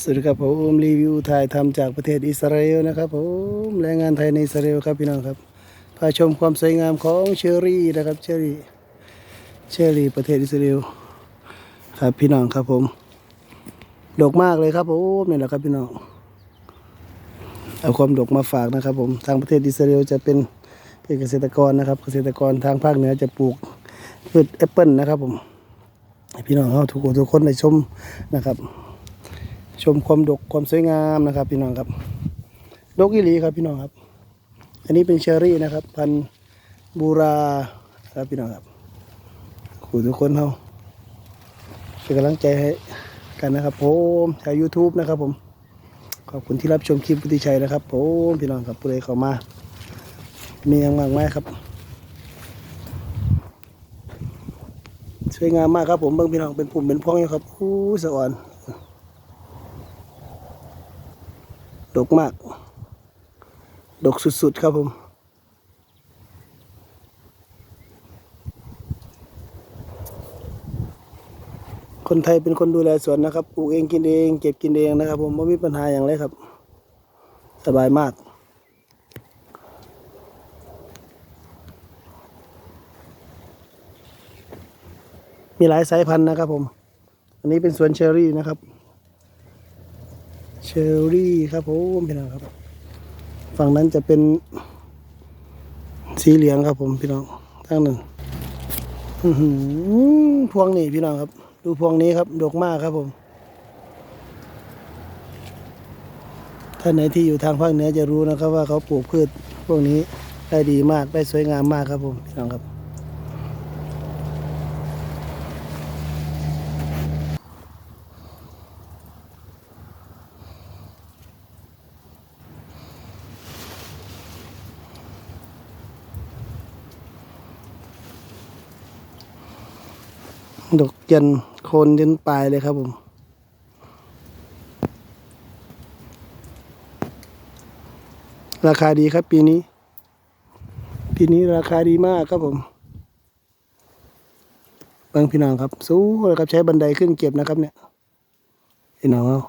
สวัสดีครับผมรีวิวถ่ายทำจากประเทศอิสราเอลนะครับผมแรงงานไทยในอิสราเอลครับพี่น้องครับพาชมความสวยงามของเชอรี่นะครับเชอรี่เชอรี่ประเทศอิสราเอลครับพี่น้องครับผมดกมากเลยครับผมนี่แหละครับพี่น้องเอาความดกมาฝากนะครับผมทางประเทศอิสราเอลจะเป็นเป็นเกษตรกรนะครับ เกษตรกรทางภาคเหนือจะปลูกพืชแอปเปิลนะครับผมพี่น้องเขาทุกคนทุกคนได้ชมนะครับ ชมความดกความสวยงามนะครับ พี่น้องครับดกอีลีครับพี่น้องครับ อันนี้เป็นเชอรี่นะครับ พันธุ์บูราครับพี่น้องครับขู่ทุกคนเขาเป็นกำลังใจให้กันนะครับผมชาว YouTube นะครับผม ขอบคุณที่รับชมคลิปพุทธิชัยนะครับผมพี่น้องครับผู้ใดเข้ามา มีอย่างมากมายครับสวยงามมากครับผมเบิ่งพี่น้องเป็นปุ่มเป็นพวงอยู่ครับอู้สะอ่อน ดกมาก ดกสุดๆครับผม คนไทยเป็นคนดูแลสวนนะครับปลูกเองกินเองเก็บกินเองนะครับ ผมไม่มีปัญหาอย่างไรครับ สบายมากมีหลายสายพันธุ์นะครับผม อันนี้เป็นสวนเชอรี่นะครับ ชอรี่ครับผมพี่น้องครับ ฝั่งนั้นจะเป็น สีเหลืองครับผมพี่น้องทางนั้นอื้อหือพวงนี่พี่น้องครับ ดูพวงนี้ครับดกมากครับผม ท่านไหนที่อยู่ทางภาคเหนือจะรู้นะครับ ว่าเขาปลูกพืชพวกนี้ได้ดีมากได้สวยงามมากครับผมพี่น้องครับ ดกยันโคนยันปลายเลยครับผม ราคาดีครับปีนี้ ปีนี้ราคาดีมากครับผมเบางพี่น้องครับ สู้เลยครับใช้บันไดขึ้นเก็บนะครับเนี่ยพี่น้องเอา